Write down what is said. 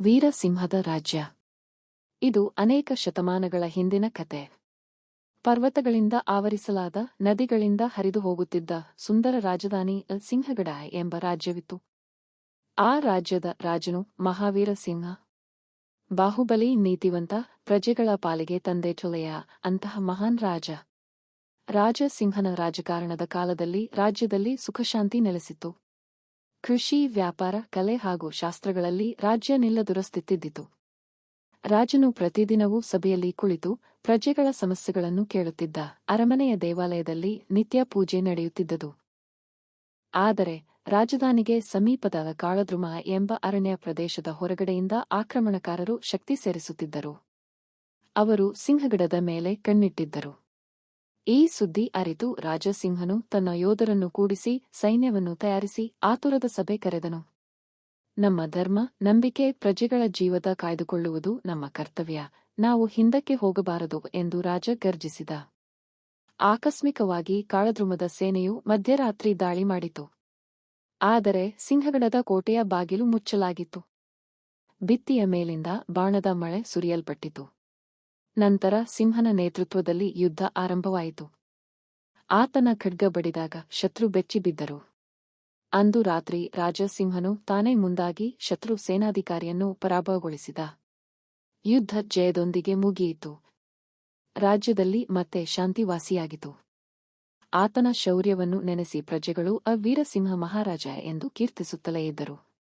ವೀರಸಿಂಹದ ರಾಜ್ಯ. ಇದು ಅನೇಕ ಶತಮಾನಗಳ ಹಿಂದಿನ ಕತೆ. ಪರ್ವತಗಳಿಂದ ಆವರಿಸಲಾದ, ನದಿಗಳಿಂದ ಹರಿದು ಹೋಗುತ್ತಿದ್ದ ಸುಂದರ ರಾಜಧಾನಿ ಸಿಂಹಗಡ ಎಂಬ ರಾಜ್ಯವಿತ್ತು. ಆ ರಾಜ್ಯದ ರಾಜನು ಮಹಾವೀರ ಸಿಂಹ ಬಾಹುಬಲಿ ನೀತಿವಂತ, ಪ್ರಜೆಗಳ ಪಾಲಿಗೆ ತಂದೆ ಚೊಲೆಯ, ಅಂತಹ ಮಹಾನ್ ರಾಜ. ರಾಜಸಿಂಹನ ರಾಜಕಾರಣದ ಕಾಲದಲ್ಲಿ ರಾಜ್ಯದಲ್ಲಿ ಸುಖಶಾಂತಿ ನೆಲೆಸಿತ್ತು. ಕೃಷಿ, ವ್ಯಾಪಾರ, ಕಲೆ ಹಾಗೂ ಶಾಸ್ತ್ರಗಳಲ್ಲಿ ರಾಜ್ಯ ನಿಲ್ಲದುರಸ್ತಿದ್ದಿತು ರಾಜನು ಪ್ರತಿದಿನವೂ ಸಭೆಯಲ್ಲಿ ಕುಳಿತು ಪ್ರಜೆಗಳ ಸಮಸ್ಯೆಗಳನ್ನು ಕೇಳುತ್ತಿದ್ದ ಅರಮನೆಯ ದೇವಾಲಯದಲ್ಲಿ ನಿತ್ಯ ಪೂಜೆ ನಡೆಯುತ್ತಿದ್ದದು. ಆದರೆ ರಾಜಧಾನಿಗೆ ಸಮೀಪದ ಕಾಳದ್ರುಮ ಎಂಬ ಅರಣ್ಯ ಪ್ರದೇಶದ ಹೊರಗಡೆಯಿಂದ ಆಕ್ರಮಣಕಾರರು ಶಕ್ತಿ ಸೇರಿಸುತ್ತಿದ್ದರು. ಅವರು ಸಿಂಹಗಡದ ಮೇಲೆ ಕಣ್ಣಿಟ್ಟಿದ್ದರು. ಈ ಸುದ್ದಿ ಅರಿತು ರಾಜಸಿಂಹನು ತನ್ನ ಯೋಧರನ್ನು ಕೂಡಿಸಿ ಸೈನ್ಯವನ್ನು ತಯಾರಿಸಿ ಆತುರದ ಸಭೆ ಕರೆದನು. ನಮ್ಮ ಧರ್ಮ, ನಂಬಿಕೆ, ಪ್ರಜೆಗಳ ಜೀವದ ಕಾಯ್ದುಕೊಳ್ಳುವುದು ನಮ್ಮ ಕರ್ತವ್ಯ. ನಾವು ಹಿಂದಕ್ಕೆ ಹೋಗಬಾರದು ಎಂದು ರಾಜ ಗರ್ಜಿಸಿದ. ಆಕಸ್ಮಿಕವಾಗಿ ಕಾಳದ್ರುಮದ ಸೇನೆಯು ಮಧ್ಯರಾತ್ರಿ ದಾಳಿ ಮಾಡಿತು. ಆದರೆ ಸಿಂಹಗಡದ ಕೋಟೆಯ ಬಾಗಿಲು ಮುಚ್ಚಲಾಗಿತ್ತು. ಭಿತ್ತಿಯ ಮೇಲಿಂದ ಬಾಣದ ಮಳೆ ಸುರಿಯಲ್ಪಟ್ಟಿತು. ನಂತರ ಸಿಂಹನ ನೇತೃತ್ವದಲ್ಲಿ ಯುದ್ಧ ಆರಂಭವಾಯಿತು. ಆತನ ಖಡ್ಗ ಬಡಿದಾಗ ಶತ್ರು ಬೆಚ್ಚಿಬಿದ್ದರು ಅಂದು ರಾತ್ರಿ ರಾಜಸಿಂಹನು ತಾನೇ ಮುಂದಾಗಿ ಶತ್ರು ಸೇನಾಧಿಕಾರಿಯನ್ನು ಪರಾಭವಗೊಳಿಸಿದ. ಯುದ್ಧ ಜಯದೊಂದಿಗೆ ಮುಗಿಯಿತು. ರಾಜ್ಯದಲ್ಲಿ ಮತ್ತೆ ಶಾಂತಿವಾಸಿಯಾಗಿತು. ಆತನ ಶೌರ್ಯವನ್ನು ನೆನೆಸಿ ಪ್ರಜೆಗಳು ಅವೀರಸಿಂಹ ಮಹಾರಾಜ ಎಂದು ಕೀರ್ತಿಸುತ್ತಲೇ ಇದ್ದರು.